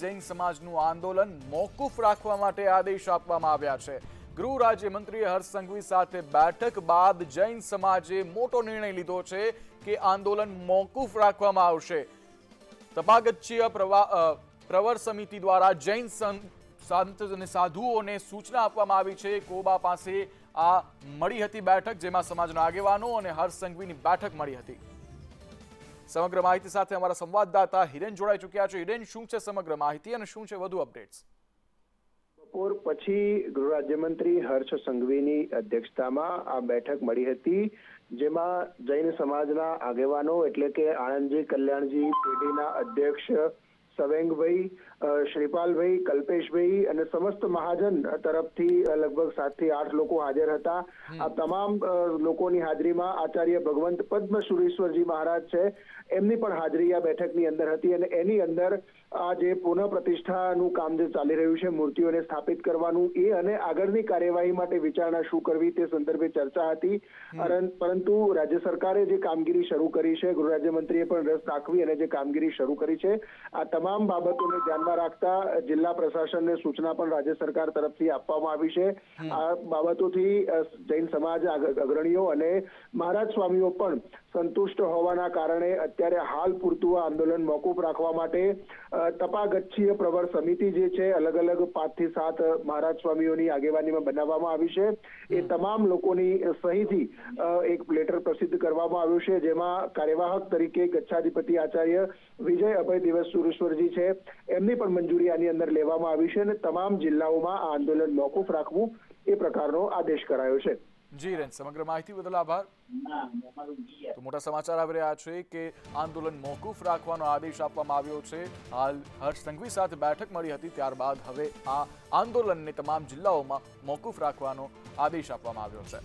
જૈન સમાજનું આંદોલન મોકૂફ રાખવા માટે આદેશ આપવામાં આવ્યા છે. ગૃહ રાજ્યમંત્રી હર્ષ સંઘવી સાથે બેઠક બાદ જૈન સમાજે મોટો નિર્ણય લીધો છે કે આંદોલન મોકૂફ રાખવામાં આવશે. તપાગચ્છીય પ્રવર સમિતિ દ્વારા જૈન સંત અને સાધુઓને સૂચના આપવામાં આવી છે. કોબા પાસે આ મળી હતી બેઠક, જેમાં સમાજના આગેવાનો અને હર્ષ સંઘવીની બેઠક મળી હતી. સમગ્ર માહિતી સાથે અમારા સંવાદદાતા હિરેન જોડાઈ ચૂક્યા છે. હિરેન, શું છે સમગ્ર માહિતી અને શું છે વધુ અપડેટ્સ? બપોર પછી ગૃહ રાજ્યમંત્રી હર્ષ સંઘવીની અધ્યક્ષતામાં આ બેઠક મળી હતી, જેમાં જૈન સમાજના આગેવાનો એટલે કે આણંદજી કલ્યાણજી પેઢીના અધ્યક્ષ સવેંગભાઈ શ્રીપાલભાઈ કલ્પેશભાઈ અને સમસ્ત મહાજન તરફથી લગભગ સાતથી આઠ લોકો હાજર હતા. આ તમામ લોકોની હાજરીમાં આચાર્ય ભગવંત પદ્મ સુરેશ્વરજી મહારાજ છે. એમની પણ હાજરી આ બેઠકની અંદર હતી અને એની અંદર આ જે પુનઃ પ્રતિષ્ઠાનું કામ જે ચાલી રહ્યું છે મૂર્તિઓને સ્થાપિત કરવાનું એ અને આગળની કાર્યવાહી માટે વિચારણા શું કરવી તે સંદર્ભે ચર્ચા હતી. પરંતુ રાજ્ય સરકારે જે કામગીરી શરૂ કરી છે ગૃહ રાજ્યમંત્રીએ પણ રસ દાખવી અને જે કામગીરી શરૂ કરી છે આ તમામ બાબતોને ધ્યાનમાં રાખતા જિલ્લા પ્રશાસનને સૂચના પણ રાજ્ય સરકાર તરફથી આપવામાં આવી છે. આ બાબતોથી જૈન સમાજ અગ્રણીઓ અને મહારાજ સ્વામીઓ પણ સંતુષ્ટ હોવાના કારણે અત્યારે હાલ પૂરતું આ આંદોલન મોકૂફ રાખવા માટે તપાગચ્છીય પ્રવર સમિતિ જે છે અલગ અલગ પાંચથી સાત મહારાજ સ્વામીઓની આગેવાનીમાં બનાવવામાં આવી છે. એ તમામ લોકોની સહીથી એક લેટર પ્રસિદ્ધ કરવામાં આવ્યું છે જેમાં કાર્યવાહક તરીકે ગચ્છાધિપતિ આચાર્ય વિજય અભય દિવસ સુરેશ્વરજી છે. એમની પણ મંજૂરી આની અંદર લેવામાં આવી છે અને તમામ જિલ્લાઓમાં આ આંદોલન મોકૂફ રાખવું એ પ્રકારનો આદેશ કરાયો છે. જી રેન, સમગ્ર માહિતી બદલ આભાર. તો મોટા સમાચાર આવી રહ્યા છે કે આંદોલન મોકૂફ રાખવાનો આદેશ આપવામાં આવ્યો છે. હાલ હર્ષ સંઘવી સાથે બેઠક મળી હતી, ત્યારબાદ હવે આ આંદોલનને તમામ જિલ્લાઓમાં મોકૂફ રાખવાનો આદેશ આપવામાં આવ્યો છે.